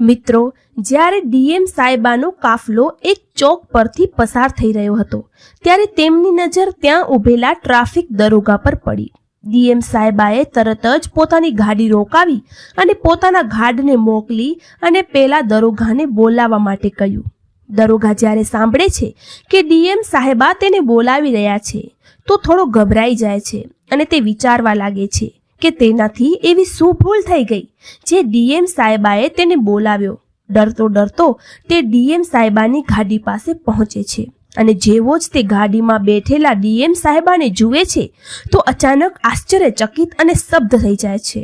મિત્રો, જ્યારે ડીએમ સાહેબાનો કાફલો એક ચોક પરથી પસાર થઈ રહ્યો હતો, ત્યારે તેમની નજર ત્યાં ઊભેલા ટ્રાફિક દરોગા પર પડી. ડીએમ સાહેબાએ તરત જ પોતાની ગાડી રોકાવી અને પોતાના ગાર્ડને મોકલી અને પેલા દરોગાને બોલાવવા માટે કહ્યું. દરોગા જ્યારે સાંભળે છે કે ડીએમ સાહેબા તેને બોલાવી રહ્યા છે, તો થોડો ગભરાઈ જાય છે અને તે વિચારવા લાગે છે કે તેનાથી એવી શું ભૂલ થઈ ગઈ જે ડીએમ સાહેબાએ તેને બોલાવ્યો. ડરતો ડરતો તે ડીએમ સાહેબાની ગાડી પાસે પહોંચે છે અને જેવો જ તે ગાડીમાં બેઠેલા ડીએમ સાહેબાને જુએ છે, તો અચાનક આશ્ચર્યચકિત અને સ્તબ્ધ થઈ જાય છે.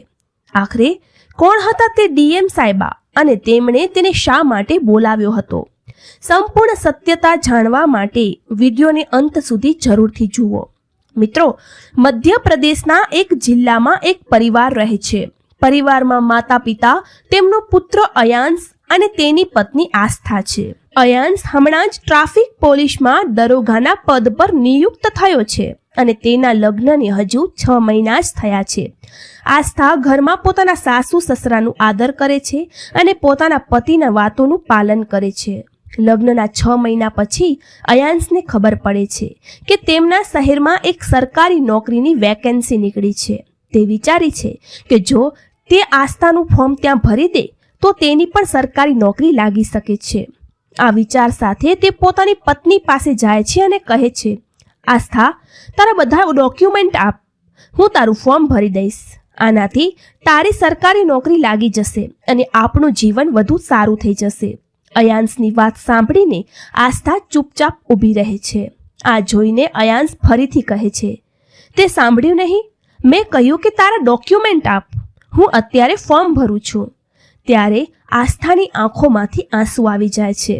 આખરે, કોણ હતા તે ડીએમ સાહેબા અને તેમણે તેને શા માટે બોલાવ્યો હતો? સંપૂર્ણ સત્યતા જાણવા માટે વિડીયોને અંત સુધી જરૂરથી જુઓ. મિત્રો, મધ્યપ્રદેશના એક જિલ્લામાં એક પરિવાર રહે છે. પરિવારમાં માતા પિતા તેમનો પુત્ર અયાંશ અને તેની પત્ની આસ્થા છે. અયાંશ હમણાં જ ટ્રાફિક પોલીસમાં દરોગાના પદ પર નિયુક્ત થયો છે અને તેના લગ્નને હજુ છ મહિના જ થયા છે. આસ્થા ઘરમાં પોતાના સાસુ સસરાનું આદર કરે છે અને પોતાના પતિના વાતોનું પાલન કરે છે. લગ્નના છ મહિના પછી અયાંશને ખબર પડે છે કે તેમના શહેરમાં એક સરકારી નોકરીની વેકેન્સી નીકળી છે. તે વિચારી છે કે જો તે આસ્થાનું ફોર્મ ત્યાં ભરી દે, તો તેની પણ સરકારી નોકરી લાગી શકે છે. આ વિચાર સાથે તે પોતાની પત્ની પાસે જાય છે અને કહે છે, આસ્થા, તારા બધા ડોક્યુમેન્ટ આપ. હું તારું ફોર્મ ભરી દઈશ. આનાથી તારી સરકારી નોકરી લાગી જશે અને આપણું જીવન વધુ સારું થઈ જશે. અયાંશની વાત સાંભળીને આસ્થા ચૂપચાપ ઊભી રહે છે. આ જોઈને અયાંશ ફરીથી કહે છે, તે સાંભળ્યું નહીં? મેં કહ્યું કે તારા ડોક્યુમેન્ટ આપ. હું અત્યારે ફોર્મ ભરું છું. ત્યારે આસ્થાની આંખોમાંથી આંસુ આવી જાય છે.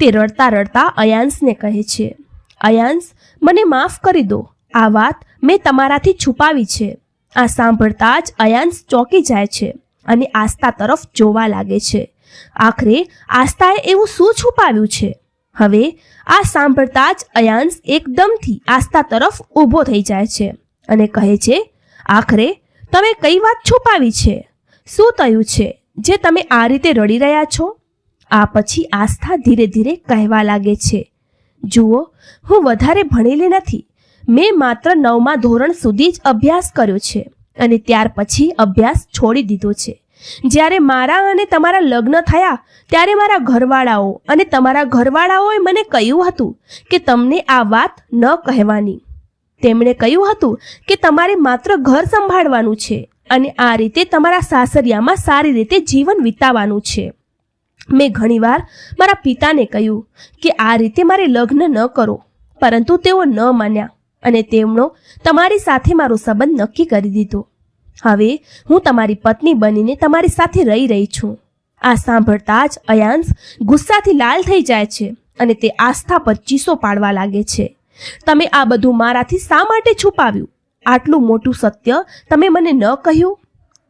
તે રડતા રડતા અયાંશને કહે છે અયાંશ મને માફ કરી દો. આ વાત મેં તમારાથી છુપાવી છે. આ સાંભળતા જ અયાંશ ચોંકી જાય છે અને આસ્થા તરફ જોવા લાગે છે. આખરે આસ્થાએ એવું શું છુપાવ્યું છે? હવે આ સાંભળતા જ અયાંશ એકદમથી આસ્થા તરફ ઊભો થઈ જાય છે અને કહે છે, આખરે તમે કઈ વાત છુપાવી છે? શું થયું છે? જે તમે આ રીતે રડી રહ્યા છો? આ પછી આસ્થા ધીરે ધીરે કહેવા લાગે છે, જુઓ, હું વધારે ભણેલી નથી. મેં માત્ર નવમા ધોરણ સુધી જ અભ્યાસ કર્યો છે અને ત્યાર પછી અભ્યાસ છોડી દીધો છે. જ્યારે મારા અને તમારા લગ્ન થયા, ત્યારે મારા ઘરવાળાઓ અને તમારા ઘરવાળાઓએ મને કહ્યું હતું કે તમને આ વાત ન કહેવાની. તેમણે કહ્યું હતું કે તમારે માત્ર ઘર સંભાળવાનું છે અને આ રીતે તમારા સાસરિયામાં સારી રીતે જીવન વિતાવવાનું છે. મેં ઘણીવાર મારા પિતાને કહ્યું કે આ રીતે મારે લગ્ન ન કરો, પરંતુ તેઓ ન માન્યા અને તેમનો તમારી સાથે મારો સંબંધ નક્કી કરી દીધો. હવે હું તમારી પત્ની બનીને તમારી સાથે રહી રહી છું. આ સાંભળતા જ અયાંશ ગુસ્સાથી લાલ થઈ જાય છે અને તે આસ્થા પર ચીસો પાડવા લાગે છે. તમે આ બધું મારાથી શા માટે છુપાવ્યું? આટલું મોટું સત્ય તમે મને ન કહ્યું?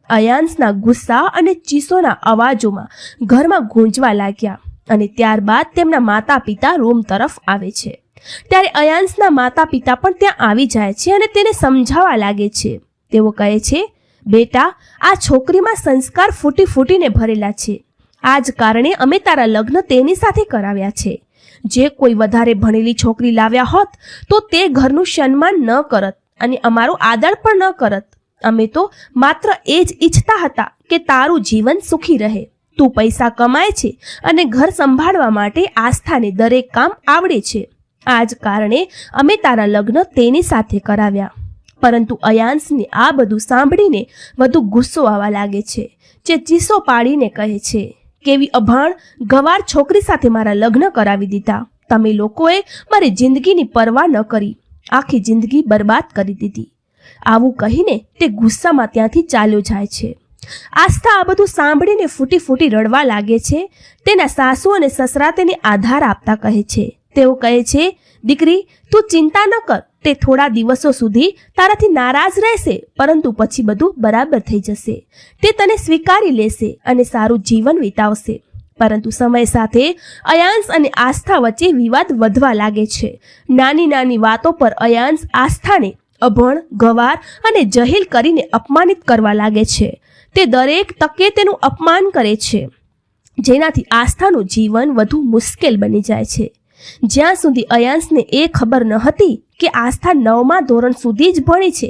અયાંશના ગુસ્સા અને ચીસોના અવાજોમાં ઘરમાં ગૂંજવા લાગ્યા અને ત્યારબાદ તેમના માતા પિતા રૂમ તરફ આવે છે. ત્યારે અયાંશના માતા પિતા પણ ત્યાં આવી જાય છે અને તેને સમજાવવા લાગે છે. તેઓ કહે છે, બેટા, આ છોકરીમાં સંસ્કાર ફૂટી ફૂટીને ભરેલા છે. આ જ કારણે અમે તારા લગ્ન તેની સાથે કરાવ્યા છે. જે કોઈ વધારે ભણેલી છોકરી લાવ્યા હોત, તો તે ઘરનું સન્માન ન કરત અને અમારો આદર પણ ન કરત. અમે તો માત્ર એ જ ઈચ્છતા હતા કે તારું જીવન સુખી રહે. તું પૈસા કમાય છે અને ઘર સંભાળવા માટે આસ્થાને દરેક કામ આવડે છે. આ જ કારણે અમે તારા લગ્ન તેની સાથે કરાવ્યા. પરંતુ અયાંશને આ બધું સાંભળીને વધુ ગુસ્સો આવવા લાગે છે, જે ચીસો પાડીને કહે છે, કેવી અભાણ ગવાર છોકરી સાથે મારા લગ્ન કરાવી દીધા. તમે લોકોએ મારી જિંદગીની પરવા ન કરી, આખી જિંદગી બરબાદ કરી દીધી. આવું કહીને તે ગુસ્સામાં ત્યાંથી ચાલ્યો જાય છે. આસ્થા આ બધું સાંભળીને ફૂટી ફૂટી રડવા લાગે છે, તેના સાસુ અને સસરા તેને આધાર આપતા કહે છે. તેઓ કહે છે, દીકરી, તું ચિંતા ન કર તે થોડા દિવસો સુધી તારાથી નારાજ રહેશે, પરંતુ પછી બધું બરાબર થઈ જશે. તે તને સ્વીકારી લેશે અને સારું જીવન વિતાવશે. પરંતુ સમય સાથે અયાંશ અને આસ્થા વચ્ચે વિવાદ વધવા લાગે છે. નાની નાની વાતો પર અયાંશ આસ્થાને અભણ, ગવાર અને જહીલ કરીને અપમાનિત કરવા લાગે છે. તે દરેક તકે તેનું અપમાન કરે છે. જેનાથી આસ્થાનું જીવન વધુ મુશ્કેલ બની જાય છે. જ્યાં સુધી અયાંશને એ ખબર ન હતી કે આસ્થા નવમા ધોરણ સુધી જ ભણી છે.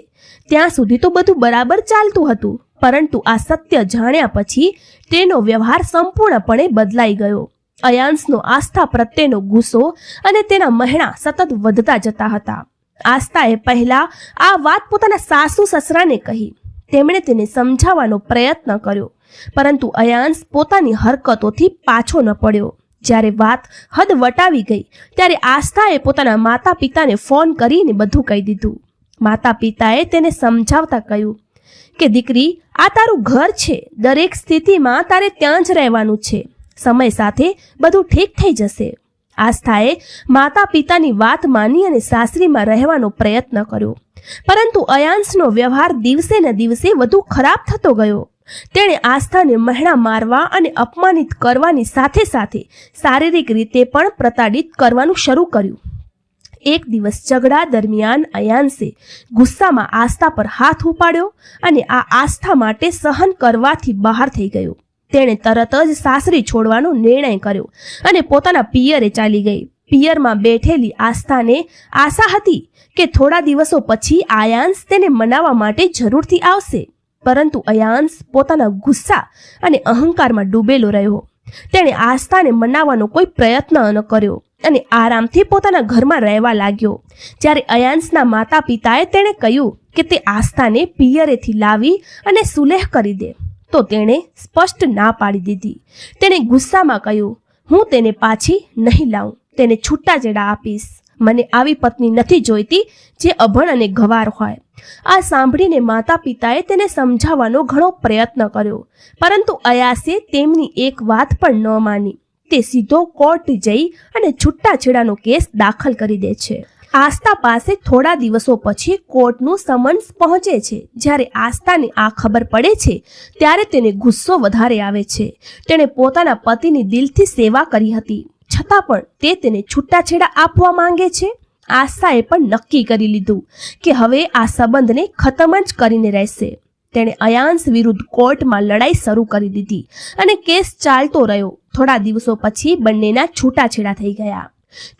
ત્યાં સુધી તો બધું બરાબર ચાલતું હતું, પરંતુ આ સત્ય જાણ્યા પછી તેનો વ્યવહાર સંપૂર્ણપણે બદલાઈ ગયો. અયાંશનો આસ્થા પ્રત્યેનો ગુસ્સો અને તેના મહેણા સતત વધતા જતા હતા. આસ્થાએ પહેલા આ વાત પોતાના સાસુ સસરાને કહી. તેમણે તેને સમજાવવાનો પ્રયત્ન કર્યો, પરંતુ અયાંશ પોતાની હરકતોથી પાછો ન પડ્યો. જ્યારે વાત હદ વટાવી ગઈ, ત્યારે આસ્થાએ પોતાના માતા પિતાને ફોન કરીને બધું કહી દીધું. માતા પિતાએ તેને સમજાવતા કહ્યું કે, દીકરી, આ તારું ઘર છે. દરેક સ્થિતિમાં તારે ત્યાં જ રહેવાનું છે. સમય સાથે બધું ઠીક થઈ જશે. આસ્થાએ માતા પિતાની વાત માની અને સાસરીમાં રહેવાનો પ્રયત્ન કર્યો. પરંતુ અયાંશનો વ્યવહાર દિવસે ને દિવસે વધુ ખરાબ થતો ગયો. તેણે આસ્થાને મહેણા મારવા અને અપમાનિત કરવાની સાથે સાથે શારીરિક રીતે પણ પ્રતાડિત કરવાનું શરૂ કર્યું. એક દિવસ ઝઘડા દરમિયાન અયાંશે ગુસ્સામાં આસ્થા પર હાથ ઉપાડ્યો અને આ આસ્થા માટે સહન કરવાથી બહાર થઈ ગયો. તેણે તરત જ સાસરી છોડવાનો નિર્ણય કર્યો અને પોતાના પિયરે ચાલી ગઈ. પિયરમાં બેઠેલી આસ્થાને આશા હતી કે થોડા દિવસો પછી આયાંશ તેને મનાવવા માટે જરૂરથી આવશે. પરંતુ અયાંશ પોતાના ગુસ્સા અને અહંકારમાં ડૂબેલો રહ્યો. તેણે આસ્થાને મનાવવાનો કોઈ પ્રયત્ન ન કર્યો અને આરામથી પોતાના ઘરમાં રહેવા લાગ્યો. જ્યારે અયાંશના માતા પિતાએ તેણે કહ્યું કે તે આસ્થાને પિયરેથી લાવી અને સુલેહ કરી દે, તો તેણે સ્પષ્ટ ના પાડી દીધી. તેણે ગુસ્સામાં કહ્યું, હું તેને પાછી નહીં લાવું, તેને છૂટાછેડા આપીશ. મને આવી પત્ની નથી જોઈતી જે અભણ અને ગવાર હોય. આ સાંભળીને માતા પિતાએ તેને સમજાવવાનો ઘણો પ્રયત્ન કર્યો, પરંતુ અયાસે તેમની એક વાત પણ ન માની. તે સીધો કોર્ટ જઈ અને છૂટાછેડાનો કેસ દાખલ કરી દે છે. આસ્થા પાસે થોડા દિવસો પછી કોર્ટનું સમન્સ પહોંચે છે. જ્યારે આસ્થાને આ ખબર પડે છે, ત્યારે તેને ગુસ્સો વધારે આવે છે. તેણે પોતાના પતિની દિલથી સેવા કરી હતી. છતાં પણ તે તેને છૂટાછેડા આપવા માંગે છે. આસ્થાએ પણ નક્કી કરી લીધું કે હવે આ સંબંધને ખતમ જ કરીને રહેશે. તેણે અયાંશ વિરુદ્ધ કોર્ટમાં લડાઈ શરૂ કરી દીધી અને કેસ ચાલતો રહ્યો. થોડા દિવસો પછી બંનેના છૂટાછેડા થઈ ગયા.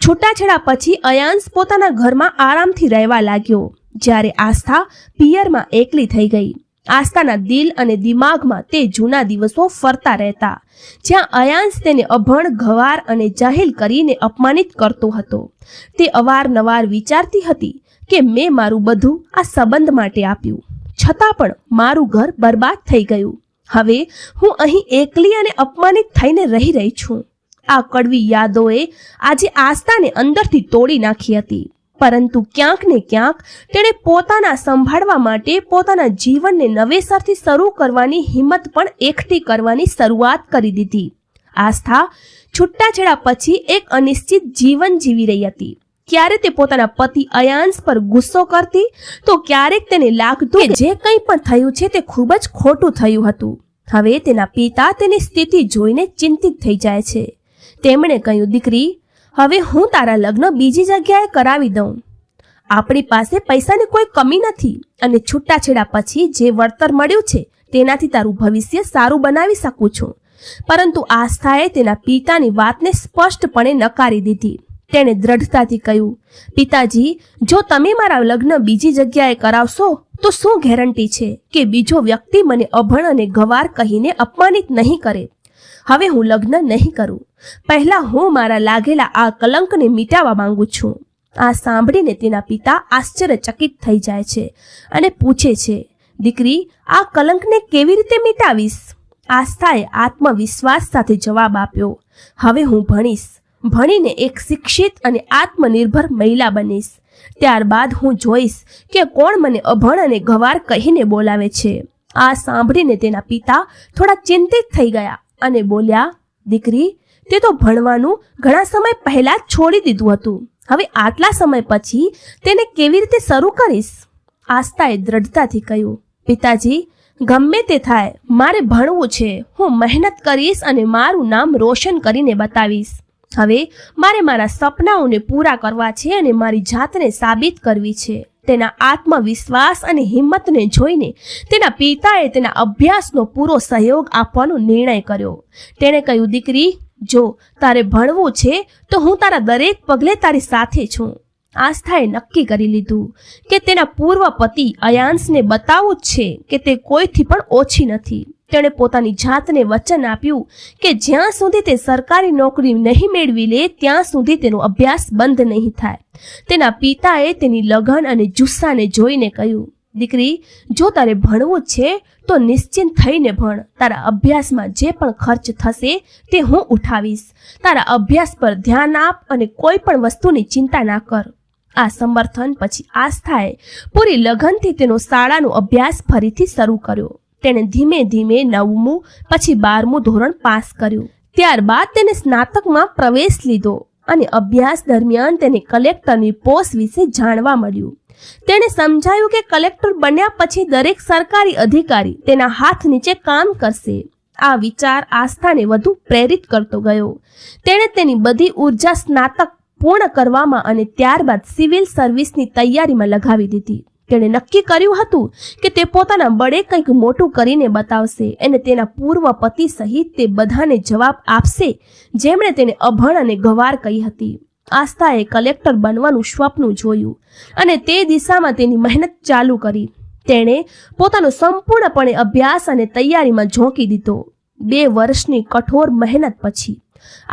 છૂટાછેડા પછી અયાંશ પોતાના ઘરમાં આરામથી રહેવા લાગ્યો, જ્યારે આસ્થા પિયરમાં એકલી થઈ ગઈ. આસ્થાના દિલ અને દિમાગમાં તે જૂના દિવસો ફરતા રહેતા, જ્યાં અયાંશ તેને અભણ, ઘવાર અને જાહેલ કરીને અપમાનિત કરતો હતો. તે અવારનવાર વિચારતી હતી કે મેં મારું બધું આ સંબંધ માટે આપ્યું. છતાં પણ મારું ઘર બરબાદ થઈ ગયું. હવે હું અહીં એકલી અને અપમાનિત થઈને રહી રહી છું. આ કડવી યાદોએ આજે આસ્થાને અંદરથી તોડી નાખી હતી. પરંતુ ક્યાંક ને ક્યાંક તેણે પોતાના સંભાળવા માટે પોતાના જીવનને નવેસરથી શરૂ કરવાની હિંમત પણ એકઠી કરવાની શરૂઆત કરી દીધી. આસ્થા છૂટાછેડા પછી એક અનિશ્ચિત જીવન જીવી રહી હતી. ક્યારે તે પોતાના પતિ અયાંશ પર ગુસ્સો કરતી, તો ક્યારેક તેને લાગતું કે જે કંઈ પણ થયું છે તે ખૂબ જ ખોટું થયું હતું. હવે તેના પિતા તેની સ્થિતિ જોઈને ચિંતિત થઈ જાય છે. તેમણે કહ્યું, દીકરી હવે હું તારા લગ્ન બીજી જગ્યાએ કરાવી દઉં. આપણી પાસે પૈસાની કોઈ કમી નથી અને છૂટાછેડા પછી જે વળતર મળ્યું છે તેનાથી તારું ભવિષ્ય સારું બનાવી શકું છું. પરંતુ આસ્થાએ તેના પિતાની વાતને સ્પષ્ટપણે નકારી દીધી. તેણે દ્રઢતાથી કહ્યું, પિતાજી, જો તમે મારા લગ્ન બીજી જગ્યાએ કરાવશો, તો શું ગેરંટી છે કે બીજો વ્યક્તિ મને અભણ અને ગવાર કહીને અપમાનિત નહીં કરે? હવે હું લગ્ન નહીં કરું. પહેલા હું મારા લાગેલા આ કલંકને મિટાવવા માંગુ છું. આ સાંભળીને તેના પિતા આશ્ચર્યચકિત થઈ જાય છે અને પૂછે છે, દીકરી, આ કલંકને કેવી રીતે મિટાવીશ? આસ્થાએ આત્મવિશ્વાસ સાથે જવાબ આપ્યો, હવે હું ભણીશ. ભણીને એક શિક્ષિત અને આત્મનિર્ભર મહિલા બનીશ. ત્યારબાદ હું જોઈશ કે કોણ મને અભણ અને ગવાર કહીને બોલાવે છે. આ સાંભળીને તેના પિતા થોડા ચિંતિત થઈ ગયા અને બોલ્યા, દીકરી તે તો ભણવાનું ઘણા સમય પહેલા છોડી દીધું હતું. હવે આટલા સમય પછી તેને કેવી રીતે શરૂ કરીશ? આસ્થાએ દ્રઢતાથી કહ્યું, પિતાજી, ગમે તે થાય, મારે ભણવું છે. હું મહેનત કરીશ અને મારું નામ રોશન કરીને બતાવીશ. હવે મારે મારા સપનાઓને પૂરા કરવા છે અને મારી જાતને સાબિત કરવી છે. તેના આત્મવિશ્વાસ અને હિંમતને જોઈને તેના પિતાએ તેના અભ્યાસનો પૂરો સહયોગ આપવાનો નિર્ણય કર્યો. તેણે કહ્યું, દીકરી જો તારે ભણવું છે, તો હું તારા દરેક પગલે તારી સાથે છું. આસ્થાએ નક્કી કરી લીધું કે તેના પૂર્વ પતિ અયાંશને બતાવવું જ છે કે તે કોઈથી પણ ઓછી નથી. તેણે પોતાની જાતને વચન આપ્યું કે જ્યાં સુધી તે સરકારી નોકરી નહીં મેળવી લે, ત્યાં સુધી તેનો અભ્યાસ બંધ નહીં થાય. તેના પિતાએ તેની લગન અને જુસ્સાને જોઈને કહ્યું દીકરી, જો તારે ભણવું છે, તો નિશ્ચિંત થઈને ભણ. તારા અભ્યાસમાં જે પણ ખર્ચ થશે, તે હું ઉઠાવીશ. તારા અભ્યાસ પર ધ્યાન આપ અને કોઈ પણ વસ્તુની ચિંતા ના કર. આ સમર્થન પછી આસ્થાએ પૂરી લગનથી તેનો શાળાનો અભ્યાસ ફરીથી શરૂ કર્યો. તેણે ધીમે ધીમે નવમું, પછી બારમું ધોરણ પાસ કર્યું. ત્યારબાદ તેને સ્નાતકમાં પ્રવેશ લીધો અને અભ્યાસ દરમિયાન તેને કલેક્ટરની પોસ્ટ વિશે જાણવા મળ્યું. તેણે સમજાયું કે કલેક્ટર બન્યા પછી દરેક સરકારી અધિકારી તેના હાથ નીચે કામ કરશે. આ વિચાર આસ્થાને વધુ પ્રેરિત કરતો ગયો. તેણે તેની બધી ઊર્જા સ્નાતક પૂર્ણ કરવામાં અને ત્યારબાદ સિવિલ સર્વિસની તૈયારીમાં લગાવી દીધી. તેણે નક્કી કર્યું હતું કે તે પોતાના બળે કંઈક મોટું કરીને બતાવશે અને તેના પૂર્વ પતિ સહિત તે બધાને જવાબ આપશે, જેમણે તેને અભણ અને ગવાર કહી હતી. આસ્થાએ કલેક્ટર બનવાનું સ્વપ્ન જોયું અને તે દિશામાં તેની મહેનત ચાલુ કરી. તેણે પોતાનો સંપૂર્ણપણે અભ્યાસ અને તૈયારીમાં ઝોંકી દીધો. બે વર્ષની કઠોર મહેનત પછી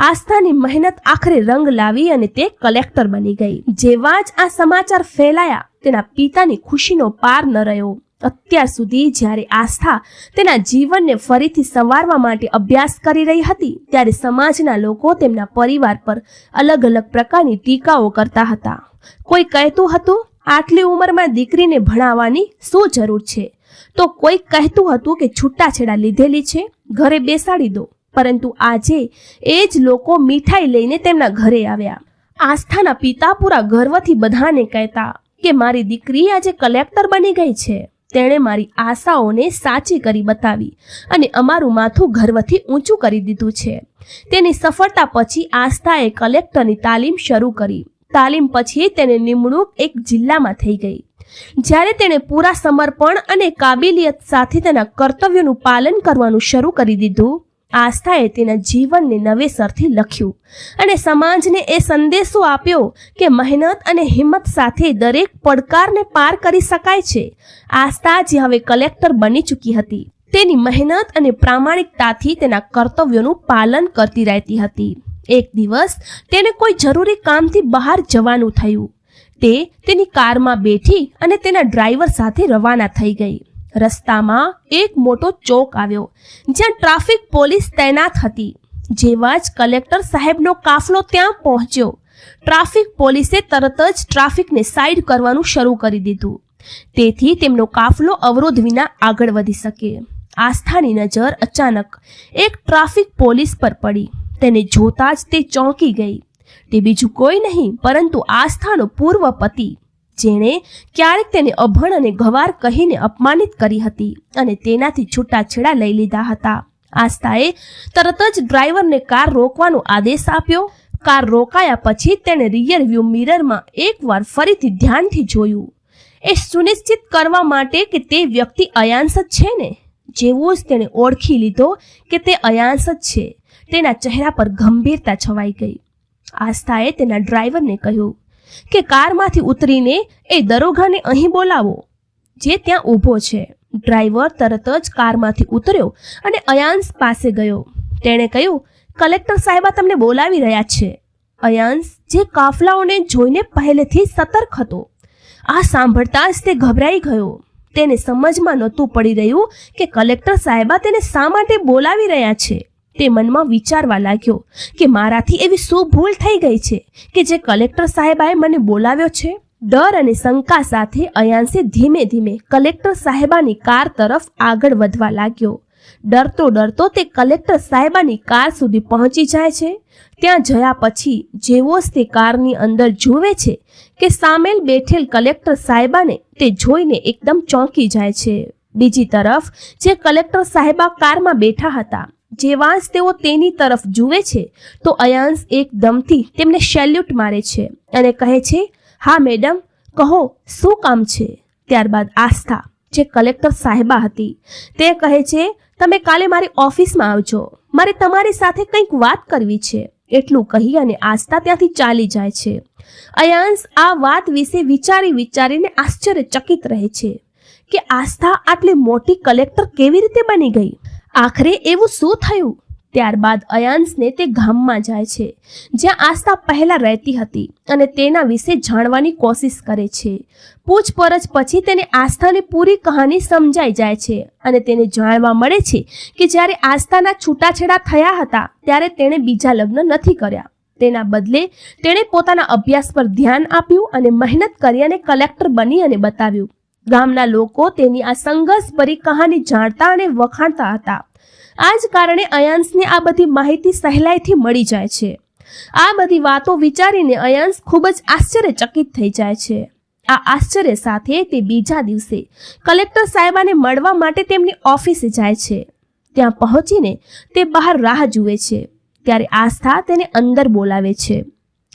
આસ્થાની મહેનત આખરે રંગ લાવી અને તે કલેક્ટર બની ગઈ. જેવા જ આ સમાચાર ફેલાયા, તેના પિતાની ખુશીનો પાર ન રહ્યો. અત્યાર સુધી જ્યારે આસ્થા તેના જીવનને ફરીથી સંવારવા માટે અભ્યાસ કરી રહી હતી, ત્યારે સમાજના લોકો તેમના પરિવાર પર અલગ અલગ પ્રકારની ટીકાઓ કરતા હતા. કોઈ કહેતું હતું, આટલી ઉંમરમાં દીકરીને ભણાવવાની શું જરૂર છે? તો કોઈ કહેતું હતું કે, છૂટાછેડા લીધેલી છે, ઘરે બેસાડી દો. પરંતુ આજે એ જ લોકો મીઠાઈ લઈને તેમના ઘરે આવ્યા. આસ્થાના પિતા પૂરા ગર્વથી બધાને કહેતા કે, મારી દીકરી આજે કલેક્ટર બની ગઈ છે. તેણે મારી આશાઓને સાચી કરી બતાવી અને અમારું માથું ગર્વથી ઊંચું કરી દીધું છે. તેની સફળતા પછી આસ્થાએ કલેક્ટરની તાલીમ શરૂ કરી. તાલીમ પછી તેને નિમણૂક એક જિલ્લામાં થઈ ગઈ. જ્યારે તેણે પૂરા સમર્પણ અને કાબિલિયત સાથે તેના કર્તવ્યોનું પાલન કરવાનું શરૂ કરી દીધું આસ્થાએ તેના જીવનને નવેસરથી લખ્યું. અને સમાજને એ સંદેશો આપ્યો કે મહેનત અને હિંમત સાથે દરેક પડકારને પાર કરી શકાય છે. આસ્થા જે હવે કલેક્ટર બની ચૂકી હતી. તેની મહેનત અને પ્રામાણિકતાથી તેના કર્તવ્યોનું પાલન કરતી રહેતી હતી. એક દિવસ તેને કોઈ જરૂરી કામથી બહાર જવાનું થયું. તે તેની કારમાં બેઠી અને તેના ડ્રાઈવર સાથે રવાના થઈ ગઈ. રસ્તામાં એક મોટો ચોક આવ્યો, જ્યાં ટ્રાફિક પોલીસ તૈનાત હતી. જેવા જ કલેક્ટર સાહેબનો કાફલો ત્યાં પહોંચ્યો. ટ્રાફિક પોલીસે તરત જ ટ્રાફિકને સાઈડ કરવાનું શરૂ કરી દીધું. તેથી તેમનો કાફલો અવરોધ વિના આગળ વધી શકે. આસ્થાની નજર અચાનક એક ટ્રાફિક પોલીસ પર પડી. તેને જોતા જ તે ચોંકી ગઈ. તે બીજું કોઈ નહીં, પરંતુ આસ્થાનો પૂર્વ પતિ જેણે ક્યારેક તેને અભણ અને ગવાર કહીને અપમાનિત કરી હતી અને તેનાથી છૂટાછેડા લઈ લીધા હતા. આસ્થાએ તરત જ ડ્રાઈવરને કાર રોકવાનો આદેશ આપ્યો. કાર રોકાયા પછી તેણે રિયર વ્યૂ મિરરમાં એકવાર ફરીથી ધ્યાનથી જોયું. એ સુનિશ્ચિત કરવા માટે કે તે વ્યક્તિ અયાંશ જ છે ને? જેવું જ તેણે ઓળખી લીધો કે તે અયાંશ જ છે. તેના ચહેરા પર ગંભીરતા છવાઈ ગઈ. આસ્થાએ તેના ડ્રાઈવરને કહ્યું કે કારમાંથી ઉતરીને એ દરોગાને અહીં બોલાવો, જે ત્યાં ઊભો છે. ડ્રાઈવર તરત જ કારમાંથી ઉતર્યો અને અયાંશ પાસે ગયો. તેણે કહ્યું, કલેક્ટર સાહેબા તમને બોલાવી રહ્યા છે. અયાંશ જે કાફલાઓને જોઈને પહેલેથી સતર્ક હતો. આ સાંભળતા જ તે ગભરાઈ ગયો. તેને સમજમાં નહોતું પડી રહ્યું કે કલેક્ટર સાહેબા તેને શા માટે બોલાવી રહ્યા છે. તે મનમાં વિચારવા લાગ્યો કે મારાથી એવી શું ભૂલ થઈ ગઈ છે કે જે કલેક્ટર સાહેબાએ મને બોલાવ્યો છે? ડર અને શંકા સાથે અયાંશે ધીમે ધીમે કલેક્ટર સાહેબાની કાર તરફ આગળ વધવા લાગ્યો. ડરતો ડરતો તે કલેક્ટર સાહેબાની કાર સુધી પહોંચી જાય છે. ત્યાં જયા પછી જેવો જ તે કારની અંદર જુએ છે કે સામેલ બેઠેલ કલેક્ટર સાહેબાને તે જોઈને એકદમ ચોંકી જાય છે. બીજી તરફ જે કલેક્ટર સાહેબા કારમાં બેઠા હતા જેવા જ તેઓ તેની તરફ જુએ છે, તો અયાંશ એકદમથી તેમને સેલ્યુટ મારે છે અને કહે છે, હા, મેડમ, કહો, શું કામ છે? ત્યારબાદ આસ્થા, જે કલેક્ટર સાહેબા હતી, તે કહે છે, તમે કાલે મારી ઓફિસમાં આવજો. મારે તમારી સાથે કંઈક વાત કરવી છે. એટલું કહી અને આસ્થા ત્યાંથી ચાલી જાય છે. અયાંશ આ વાત વિશે વિચારી વિચારીને આશ્ચર્યચકિત રહે છે કે આસ્થા આટલી મોટી કલેક્ટર કેવી રીતે બની ગઈ? આખરે એવું શું થયું? ત્યારબાદ અયાંશને તે ગામમાં જાય છે, જ્યાં આસ્થા પહેલાં રહેતી હતી અને તેના વિશે જાણવાની કોશિશ કરે છે. પૂછપરછ પછી તેને આસ્થાની પૂરી કહાની સમજાઈ જાય છે અને તેને જાણવા મળે છે કે જ્યારે આસ્થાના છૂટાછેડા થયા હતા, ત્યારે તેણે બીજા લગ્ન નથી કર્યા. તેના બદલે તેણે પોતાના અભ્યાસ પર ધ્યાન આપ્યું અને મહેનત કરી અને કલેક્ટર બની અને બતાવ્યું. ગામના લોકો તેની આ સંઘર્ષભરી કહાની જાણતા અને વખાણતા હતા. આ જ કારણે અયાંશને આ બધી માહિતી સહેલાઈથી મળી જાય છે. આ બધી વાતો વિચારીને અયાંશ ખૂબ જ આશ્ચર્યચકિત થઈ જાય છે. આ આશ્ચર્ય સાથે તે બીજા દિવસે કલેક્ટર સાહેબાને મળવા માટે તેમની ઓફિસે જાય છે. ત્યાં પહોંચીને તે બહાર રાહ જુએ છે. ત્યારે આસ્થા તેને અંદર બોલાવે છે.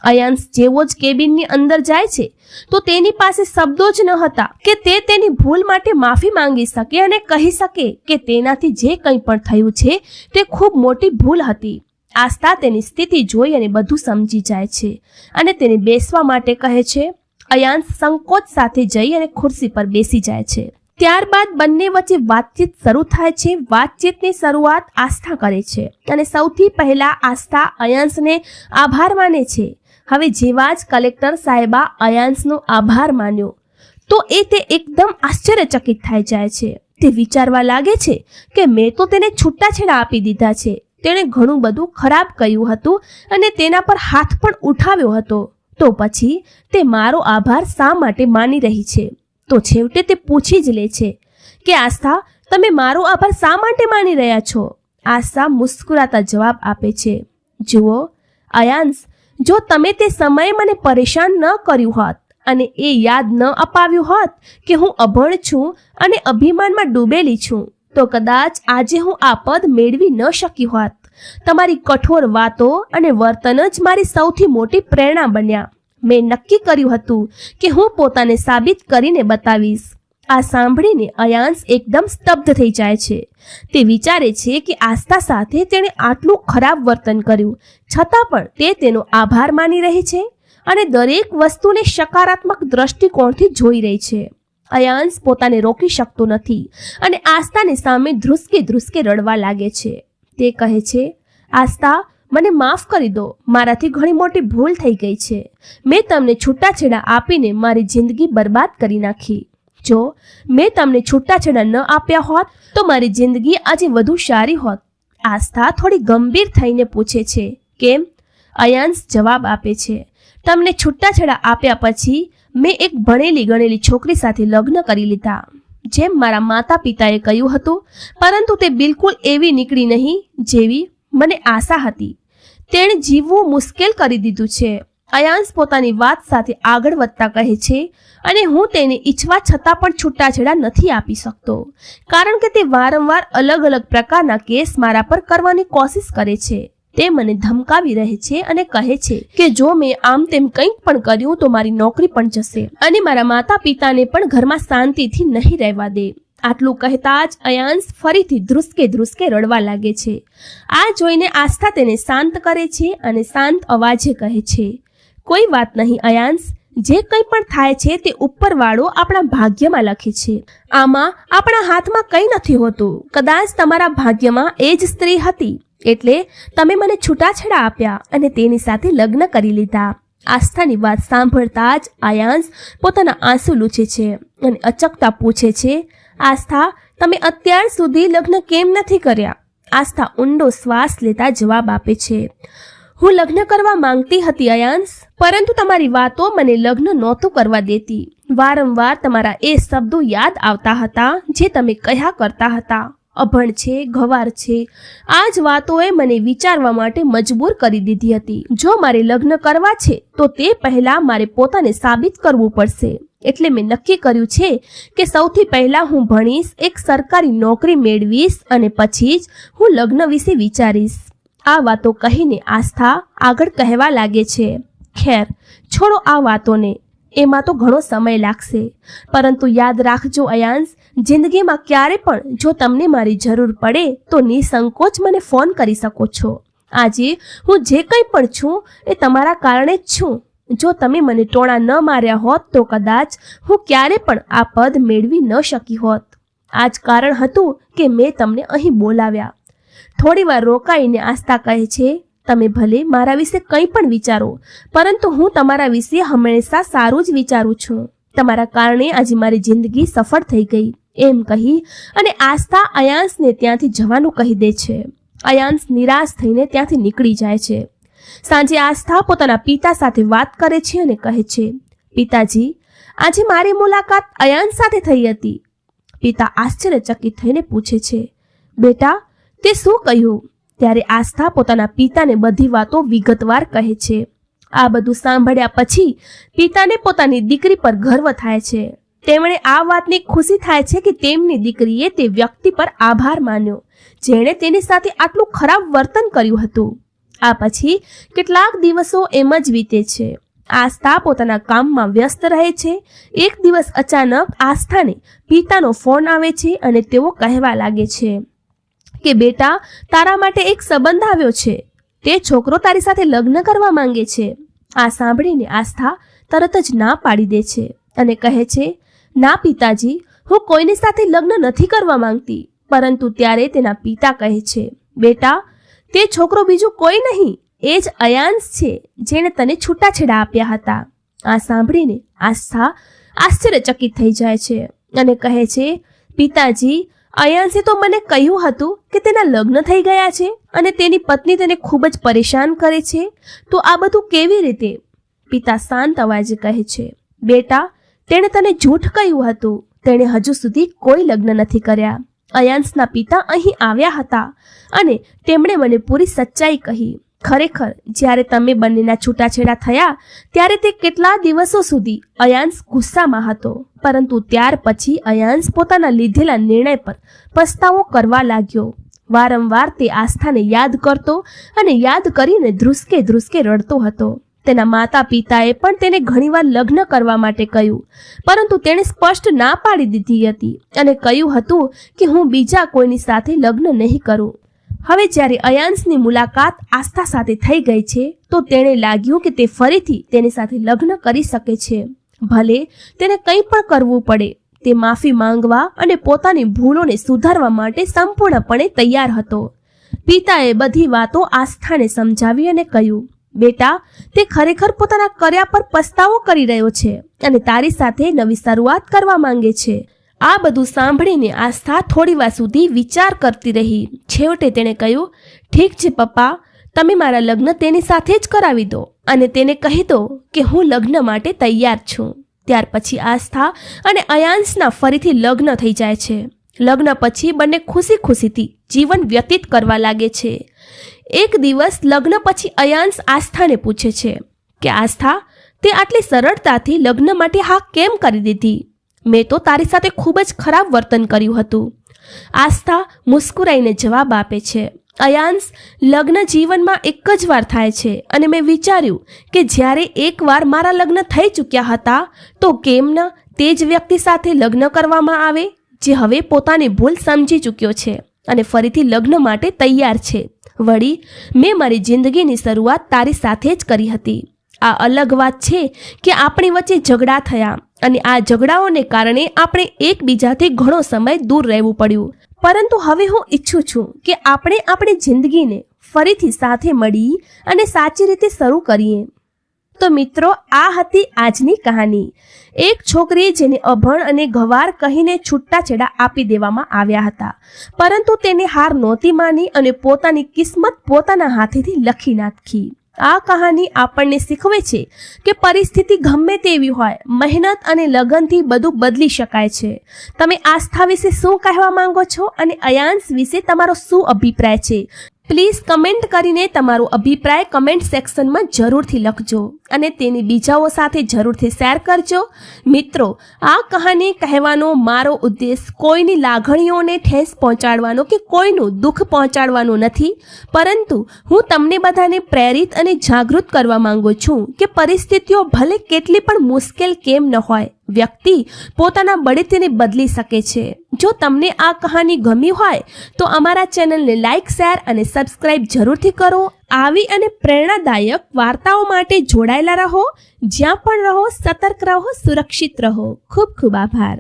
અયાંશ જેવો જ કેબિનની અંદર જાય છે, તો તેની પાસે શબ્દો જ ન હતા કે તે તેની ભૂલ માટે માફી માંગી શકે અને કહી શકે કે તેનાથી જે કંઈ પણ થયું છે, તે ખૂબ મોટી ભૂલ હતી. આસ્થા તેની સ્થિતિ જોઈ અને બધું સમજી જાય છે અને તેને બેસવા માટે કહે છે અયાંશ સંકોચ સાથે જઈ અને ખુરશી પર બેસી જાય છે. ત્યારબાદ બંને વચ્ચે વાતચીત શરૂ થાય છે, વાતચીતની શરૂઆત આસ્થા કરે છે અને સૌથી પહેલા આસ્થા અયાંશને આભાર માને છે હવે જેવા જ કલેક્ટર સાહેબા અયાંશનો આભાર માન્યો, તો એ તે એકદમ આશ્ચર્યચકિત થઈ જાય છે. તે વિચારવા લાગે છે કે મેં તો તેને છૂટાછેડા આપી દીધા છે. તેણે ઘણું બધું ખરાબ કહ્યું હતું અને તેના પર હાથ પણ ઉઠાવ્યો હતો. તો પછી તે મારો આભાર શા માટે માની રહી છે? તો છેવટે તે પૂછી જ લે છે કે આસ્થા તમે મારો આભાર શા માટે માની રહ્યા છો? આસ્થા મુસ્કુરાતા જવાબ આપે છે, જુઓ અયાંશ જો તમે તે સમયે મને પરેશાન ન કર્યું હોત અને એ યાદ ન અપાવ્યું હોત કે હું અભણ છું અને અભિમાનમાં ડૂબેલી છું, તો કદાચ આજે હું આ પદ મેળવી ન શકી હોત. તમારી કઠોર વાતો અને વર્તન જ મારી સૌથી મોટી પ્રેરણા બન્યા. મેં નક્કી કર્યું હતું કે હું પોતાને સાબિત કરીને બતાવીશ. આ સાંભળીને અયાંશ એકદમ સ્તબ્ધ થઈ જાય છે. તે વિચારે છે કે આસ્થા સાથે તેણે આટલું ખરાબ વર્તન કર્યું. છતાં પણ તે તેનો આભાર માની રહી છે અને દરેક વસ્તુને સકારાત્મક દ્રષ્ટિકોણથી જોઈ રહી છે. અયાંશ પોતાને રોકી શકતો નથી અને આસ્થાની સામે ધ્રુસકે ધ્રુસકે રડવા લાગે છે. તે કહે છે, આસ્થા, મને માફ કરી દો. મારાથી ઘણી મોટી ભૂલ થઈ ગઈ છે. મેં તમને છૂટાછેડા આપીને મારી જિંદગી બરબાદ કરી નાખી. જો મેં તમને છૂટાછેડા ન આપ્યા હોત, તો મારી જિંદગી આજે વધુ સારી હોત. આસ્થા થોડી ગંભીર થઈને પૂછે છે, કેમ? અયાંશ જવાબ આપે છે, તમને છૂટાછેડા આપ્યા પછી મેં એક ભણેલી ગણેલી છોકરી સાથે લગ્ન કરી લીધા. જેમ મારા માતા પિતાએ કહ્યું હતું, પરંતુ તે બિલકુલ એવી નીકળી નહીં જેવી મને આશા હતી. તેણે જીવવું મુશ્કેલ કરી દીધું છે. અયાંશ પોતાની વાત સાથે આગળ વધતા કહે છે, અને હું તેને ઈચ્છવા છતાં પણ છૂટાછેડા નથી આપી શકતો, કારણ કે તે વારંવાર અલગ અલગ પ્રકારના કેસ મારા પર કરવાની કોશિશ કરે છે. તે મને ધમકાવી રહે છે અને કહે છે કે જો મેં આમ તેમ કંઈક પણ કર્યું તો મારી નોકરી પણ જશે અને મારા માતા પિતાને પણ ઘરમાં શાંતિથી નહીં રહેવા દે. આટલું કહેતા જ અયાંશ ફરીથી ધ્રુસકે ધ્રુસકે રડવા લાગે છે. આ જોઈને આસ્થા તેને શાંત કરે છે અને શાંત અવાજે કહે છે કોઈ વાત નહીં અયાંશ જે કંઈ પણ થાય છે તે ઉપરવાળો આપણા ભાગ્યમાં લખે છે. આમાં આપણા હાથમાં કંઈ નથી હોતું. કદાચ તમારા ભાગ્યમાં એ જ સ્ત્રી હતી. એટલે તમે મને છૂટાછેડા આપ્યા અને તેની સાથે લગ્ન કરી લીધા. આસ્થાની વાત સાંભળતા જ આયાંશ પોતાના આંસુ લૂછે છે અને અચકતા પૂછે છે, આસ્થા, તમે અત્યાર સુધી લગ્ન કેમ નથી કર્યા? આસ્થા ઊંડો શ્વાસ લેતા જવાબ આપે છે. હું લગ્ન કરવા માંગતી હતી અયાંશ પરંતુ તમારી વાતો મને લગ્ન નહોતું કરવા દેતી. વારંવાર તમારા એ શબ્દો યાદ આવતા હતા, જે તમે કહ્યા કરતા હતા. અભણ છે, ગવાર છે. આ જ વાતોએ મને વિચારવા માટે મજબૂર કરી દીધી હતી. જો મારે લગ્ન કરવા છે, તો તે પહેલા મારે પોતાને સાબિત કરવું પડશે. એટલે મેં નક્કી કર્યું છે કે સૌથી પહેલા હું ભણીશ, એક સરકારી નોકરી મેળવીશ અને પછી જ હું લગ્ન વિશે વિચારીશ. આ વાતો કહીને આસ્થા આગળ કહેવા લાગે છે, ખેર, છોડો આ વાતોને, એમાં તો ઘણો સમય લાગશે. પરંતુ યાદ રાખજો અયાંશ, જિંદગીમાં ક્યારે પણ જો તમને મારી જરૂર પડે, તો નિસંકોચ મને ફોન કરી શકો છો. આજે હું જે કંઈ પણ છું, એ તમારા કારણે જ છું. જો તમે મને ટોણા ન માર્યા હોત, તો કદાચ હું ક્યારે પણ આ પદ મેળવી ન શકી હોત. આ જ કારણ હતું કે મેં તમને અહીં બોલાવ્યા. થોડી વાર રોકાઈને આસ્થા કહે છે, તમે ભલે મારા વિશે કંઈ પણ વિચારો, પરંતુ હું તમારા વિશે હંમેશા સારું જ વિચારું છું. તમારા કારણે આજે મારી જિંદગી સફળ થઈ ગઈ. એમ કહી અને આસ્થા અયાંશને ત્યાંથી જવાનું કહી દે છે. અયાંશ નિરાશ થઈને ત્યાંથી નીકળી જાય છે. સાંજે આસ્થા પોતાના પિતા સાથે વાત કરે છે અને કહે છે, પિતાજી, આજે મારી મુલાકાત અયાંશ સાથે થઈ હતી. પિતા આશ્ચર્યચકિત થઈને પૂછે છે, બેટા તે શું કહ્યું? ત્યારે આસ્થા પોતાના પિતાને બધી વાતો વિગતવાર કહે છે. આ બધું સાંભળ્યા પછી પિતાને પોતાની દીકરી પર ગર્વ થાય છે. તેમણે આ વાતની ખુશી થાય છે કે તેમની દીકરીએ તે વ્યક્તિ પર આભાર માન્યો, જેણે તેની સાથે આટલું ખરાબ વર્તન કર્યું હતું. આ પછી કેટલાક દિવસો એમ જ વીતે છે. આસ્થા પોતાના કામમાં વ્યસ્ત રહે છે. એક દિવસ અચાનક આસ્થાને પિતાનો ફોન આવે છે અને તેઓ કહેવા લાગે છે કે બેટા, તારા માટે એક સંબંધ આવ્યો છે. તે છોકરો તારી સાથે લગ્ન કરવા માંગે છે. આ સાંભળીને આસ્થા તરત જ ના પાડી દે છે અને કહે છે, ના પિતાજી, હું કોઈની સાથે લગ્ન નથી કરવા માંગતી, પરંતુ ત્યારે તેના પિતા કહે છે, બેટા, તે છોકરો બીજું કોઈ નહીં, એ જ અયાંશ છે, જેણે તને છૂટાછેડા આપ્યા હતા. આ સાંભળીને આસ્થા આશ્ચર્યચકિત થઈ જાય છે અને કહે છે, પિતાજી અયાંશે તો મને કહ્યું હતું કે તેના લગ્ન થઈ ગયા છે અને તેની પત્ની તેને ખૂબ જ પરેશાન કરે છે. તો આ બધું કેવી રીતે? પિતા શાંત અવાજે કહે છે, બેટા, તેણે તને જૂઠ કહ્યું હતું. તેણે હજુ સુધી કોઈ લગ્ન નથી કર્યા. અયાંશના પિતા અહીં આવ્યા હતા અને તેમણે મને પૂરી સચ્ચાઈ કહી. ખરેખર જ્યારે તમે બંનેના છૂટાછેડા થયા, ત્યારે તે કેટલા દિવસો સુધી અયાંશ ગુસ્સામાં હતો. પરંતુ ત્યાર પછી અયાંશ પોતાના લીધેલા નિર્ણય પર પસ્તાવો કરવા લાગ્યો. વારંવાર તે આસ્થાને યાદ કરતો અને યાદ કરીને ધ્રુસકે ધ્રુસકે રડતો હતો. તેના માતા પિતાએ પણ તેને ઘણીવાર લગ્ન કરવા માટે કહ્યું, પરંતુ તેણે સ્પષ્ટ ના પાડી દીધી હતી અને કહ્યું હતું કે હું બીજા કોઈની સાથે લગ્ન નહીં કરું. હવે જ્યારે અયાંશની મુલાકાત આસ્થા સાથે થઈ ગઈ છે, તો તેણે લાગ્યું કે તે ફરીથી તેની સાથે લગ્ન કરી શકે છે. ભલે તેને કંઈ પણ કરવું પડે, તે માફી માંગવા અને પોતાની ભૂલોને સુધારવા માટે સંપૂર્ણપણે તૈયાર હતો. પિતાએ બધી વાતો આસ્થાને સમજાવી અને કહ્યું, બેટા, તે ખરેખર પોતાના કર્યા પર પસ્તાવો કરી રહ્યો છે અને તારી સાથે નવી શરૂઆત કરવા માંગે છે. આ બધું સાંભળીને આસ્થા થોડી વાર સુધી વિચાર કરતી રહી. છેવટે તેણે કહ્યું, ઠીક છે, પપ્પા. તમે મારા લગ્ન તેની સાથે જ કરાવી દો અને તેને કહી દો કે હું લગ્ન માટે તૈયાર છું. ત્યાર પછી આસ્થા અને અયાંશના ફરીથી લગ્ન થઈ જાય છે. લગ્ન પછી બંને ખુશી ખુશીથી જીવન વ્યતીત કરવા લાગે છે. એક દિવસ લગ્ન પછી અયાંશ આસ્થાને પૂછે છે કે, આસ્થા, તે આટલી સરળતાથી લગ્ન માટે હા કેમ કરી દીધી? મેં તો તારી સાથે ખૂબ જ ખરાબ વર્તન કર્યું હતું. આસ્થા મુસ્કુરાઈને જવાબ આપે છે. અયાંશ લગ્ન જીવનમાં એક જ વાર થાય છે અને મેં વિચાર્યું કે જ્યારે એકવાર મારા લગ્ન થઈ ચૂક્યા હતા, તો કેમ ન તે જ વ્યક્તિ સાથે લગ્ન કરવામાં આવે, જે હવે પોતાની ભૂલ સમજી ચૂક્યો છે અને ફરીથી લગ્ન માટે તૈયાર છે. વળી, મેં મારી જિંદગીની શરૂઆત તારી સાથે જ કરી હતી. આ અલગ વાત છે કે આપણી વચ્ચે ઝઘડા થયા. અને આ ઝઘડાઓને કારણે આપણે એકબીજાથી ઘણો સમય દૂર રહેવું પડ્યું. પરંતુ હવે હું ઈચ્છું છું કે આપણે આપણી જિંદગીને ફરીથી સાથે મળી અને સાચી રીતે શરૂ કરીએ. તો મિત્રો, આ હતી આજની કહાની. એક છોકરી જેને અભણ અને ગવાર કહીને છૂટાછેડા આપી દેવામાં આવ્યા હતા. પરંતુ તેને હાર નહોતી માની અને પોતાની કિસ્મત પોતાના હાથેથી લખી નાખી. આ કહાની આપણને શીખવે છે કે પરિસ્થિતિ ગમે તેવી હોય, મહેનત અને લગનથી બધું બદલી શકાય છે. તમે આસ્થા વિશે શું કહેવા માંગો છો અને અયાંશ વિશે તમારો શું અભિપ્રાય છે? પ્લીઝ કમેન્ટ કરીને તમારો અભિપ્રાય કમેન્ટ સેક્શનમાં જરૂરથી લખજો અને તેની બીજાઓ સાથે જરૂરથી શેર કરજો. મિત્રો, આ કહાની કહેવાનો મારો ઉદ્દેશ કોઈની લાગણીઓને ઠેસ પહોંચાડવાનો કે કોઈનું દુઃખ પહોંચાડવાનો નથી. પરંતુ હું તમને બધાને પ્રેરિત અને જાગૃત કરવા માંગુ છું કે પરિસ્થિતિઓ ભલે કેટલી પણ મુશ્કેલ કેમ ન હોય વ્યક્તિ પોતાના બળેતીને બદલી શકે છે. જો તમને આ કહાની ગમી હોય, તો અમારા ચેનલને લાઇક શેર અને સબસ્ક્રાઇબ જરૂરથી કરો. આવી અને પ્રેરણાદાયક વાર્તાઓ માટે જોડાયેલા રહો, જ્યાં પણ રહો, સતર્ક રહો, સુરક્ષિત રહો. ખૂબ ખૂબ આભાર.